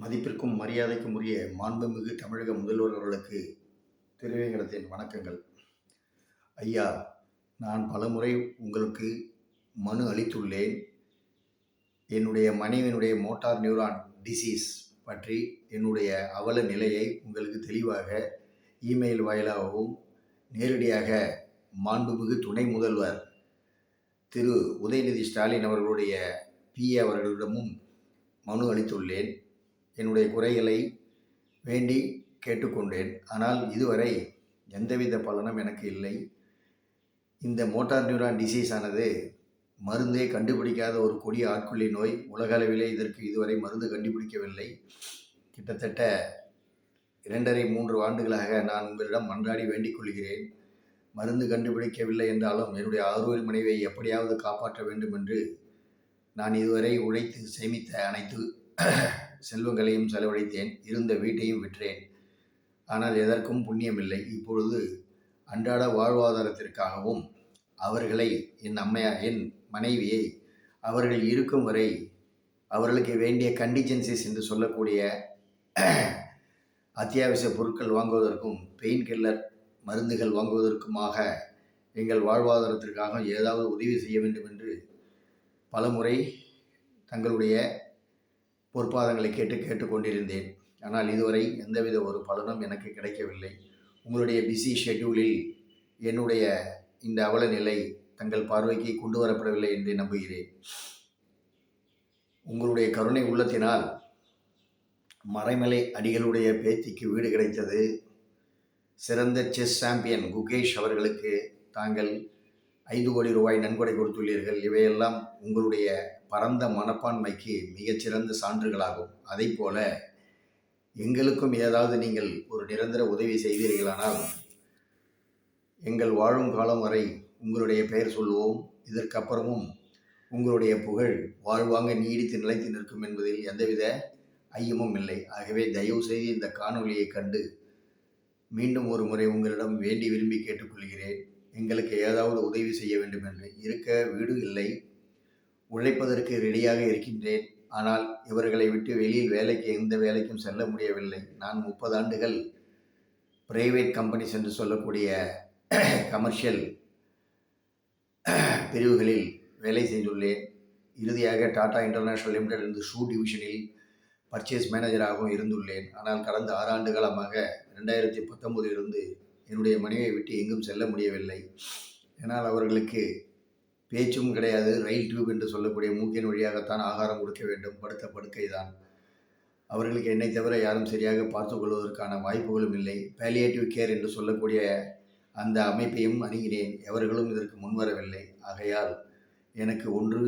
மதிப்பிற்கும் மரியாதைக்கும் உரிய மாண்புமிகு தமிழக முதல்வர் அவர்களுக்கு திருவேங்கடத்தின் வணக்கங்கள். ஐயா நான் பலமுறை உங்களுக்கு மனு அளித்துள்ளேன். என்னுடைய மனைவியினுடைய மோட்டார் நியூரான் டிசீஸ் பற்றி என்னுடைய அவல நிலையை உங்களுக்கு தெளிவாக இமெயில் வாயிலாகவும் நேரடியாக மாண்புமிகு துணை முதல்வர் திரு. உதயநிதி ஸ்டாலின் அவர்களுடைய பிஏ அவர்களிடமும் மனு அளித்துள்ளேன். என்னுடைய குறைகளை வேண்டி கேட்டுக்கொண்டேன். ஆனால் இதுவரை எந்தவித பலனும் எனக்கு இல்லை. இந்த மோட்டார் நியூரான் டிசீஸ் ஆனது மருந்தே கண்டுபிடிக்காத ஒரு கொடிய ஆட்கொள்ளி நோய். உலக அளவிலே இதற்கு இதுவரை மருந்து கண்டுபிடிக்கவில்லை. கிட்டத்தட்ட இரண்டரை மூன்று ஆண்டுகளாக நான் உங்களிடம் மன்றாடி வேண்டிக் கொள்கிறேன். மருந்து கண்டுபிடிக்கவில்லை என்றாலும் என்னுடைய ஆறுவல் மனைவியை எப்படியாவது காப்பாற்ற வேண்டும் என்று நான் இதுவரை உழைத்து சேமித்த அனைத்து செல்வங்களையும் செலவழித்தேன் இருந்த வீட்டையும் விற்றேன். ஆனால் எதற்கும் புண்ணியமில்லை. இப்பொழுது அன்றாட வாழ்வாதாரத்திற்காகவும் அவர்களை என் அம்மையா என் மனைவியை அவர்கள் இருக்கும் வரை அவர்களுக்கு வேண்டிய கண்டிஜென்சிஸ் என்று சொல்லக்கூடிய அத்தியாவசிய பொருட்கள் வாங்குவதற்கும் பெயின் கில்லர் மருந்துகள் வாங்குவதற்குமாக எங்கள் வாழ்வாதாரத்திற்காக ஏதாவது உதவி செய்ய வேண்டும் என்று பலமுறை தங்களுடைய பொற்பாதங்களை கேட்டு கேட்டுக்கொண்டிருந்தேன். ஆனால் இதுவரை எந்தவித ஒரு பலனும் எனக்கு கிடைக்கவில்லை. உங்களுடைய பிஸி ஷெட்யூலில் என்னுடைய இந்த அவல நிலை தங்கள் பார்வைக்கு கொண்டு வரப்படவில்லை என்று நம்புகிறேன். உங்களுடைய கருணை உள்ளத்தினால் மறைமலை அடிகளுடைய பேத்திக்கு வீடு கிடைத்தது. சிறந்த செஸ் சாம்பியன் குகேஷ் அவர்களுக்கு தாங்கள் ஐந்து கோடி ரூபாய் நன்கொடை கொடுத்துள்ளீர்கள். இவையெல்லாம் உங்களுடைய பரந்த மனப்பான்மைக்கு மிகச்சிறந்த சான்றுகளாகும். அதை போல எங்களுக்கும் ஏதாவது நீங்கள் ஒரு நிரந்தர உதவி செய்வீர்களானால் எங்கள் வாழும் காலம் வரை உங்களுடைய பெயர் சொல்லுவோம். இதற்கப்புறமும் உங்களுடைய புகழ் வாழ்வாங்க நீடித்து நிலைத்து நிற்கும் என்பதில் எந்தவித ஐயமும் இல்லை. ஆகவே தயவு செய்து இந்த காணொலியை கண்டு மீண்டும் ஒரு முறை உங்களிடம் வேண்டி விரும்பி கேட்டுக்கொள்கிறேன். எங்களுக்கு ஏதாவது உதவி செய்ய வேண்டும் என்று இருக்க வீடு இல்லை. உழைப்பதற்கு ரெடியாக இருக்கின்றேன். ஆனால் இவர்களை விட்டு வெளியில் வேலைக்கு எந்த வேலைக்கும் செல்ல முடியவில்லை. நான் முப்பது ஆண்டுகள் பிரைவேட் கம்பெனிஸ் என்று சொல்லக்கூடிய கமர்ஷியல் பிரிவுகளில் வேலை செய்துள்ளேன். இறுதியாக டாடா இன்டர்நேஷ்னல் லிமிடெட் இருந்து ஷூ டிவிஷனில் பர்ச்சேஸ் மேனேஜராகவும் இருந்துள்ளேன். ஆனால் கடந்த ஆறு ஆண்டு காலமாக ரெண்டாயிரத்தி பத்தொம்போதிலிருந்து என்னுடைய மனைவியை விட்டு எங்கும் செல்ல முடியவில்லை. ஏனால் அவர்களுக்கு பேச்சும் கிடையாது. ரயில் டியூப் என்று சொல்லக்கூடிய மூக்கின் வழியாகத்தான் ஆகாரம் கொடுக்க வேண்டும். படுத்த படுக்கை தான் அவர்களுக்கு என்னை தவிர யாரும் சரியாக பார்த்து கொள்வதற்கான வாய்ப்புகளும் இல்லை. பேலியேட்டிவ் கேர் என்று சொல்லக்கூடிய அந்த அமைப்பையும் அணுகினேன். எவர்களும் இதற்கு முன்வரவில்லை ஆகையால் எனக்கு ஒன்று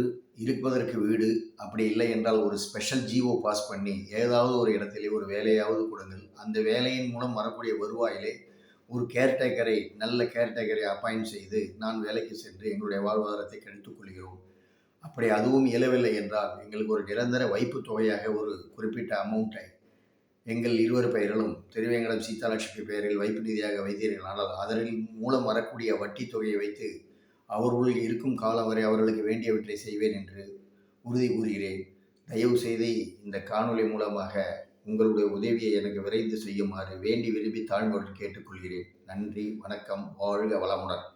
இருப்பதற்கு வீடு அப்படி இல்லை என்றால் ஒரு ஸ்பெஷல் ஜிஓ பாஸ் பண்ணி ஏதாவது ஒரு இடத்திலே ஒரு வேலையாவது கொடுங்கள். அந்த வேலையின் மூலம் வரக்கூடிய வருவாயிலே ஒரு கேர்டேக்கரை நல்ல கேர்டேக்கரை அப்பாயிண்ட் செய்து நான் வேலைக்கு சென்று எங்களுடைய வாழ்வாதாரத்தை கணித்துக் கொள்கிறோம். அப்படி அதுவும் இயலவில்லை என்றால் எங்களுக்கு ஒரு நிரந்தர வைப்பு தொகையாக ஒரு குறிப்பிட்ட அமௌண்ட்டை எங்கள் இருவர் பெயரிலும் திருவேங்கடம் சீதாலட்சுமி பெயரில் வைப்பு நிதியாக வைத்தீர்கள். ஆனால் அதனில் மூலம் வரக்கூடிய வட்டி தொகையை வைத்து அவர்கள் இருக்கும் காலம் வரை அவர்களுக்கு வேண்டியவற்றை செய்வேன் என்று உறுதி கூறுகிறேன். தயவு செய்து இந்த காணொலி மூலமாக உங்களுடைய உதவியை எனக்கு விரைந்து செய்யுமாறு வேண்டி விரும்பி தாழ்மையுடன் கேட்டுக்கொள்கிறேன். நன்றி வணக்கம் வாழ்க வளமுடன்.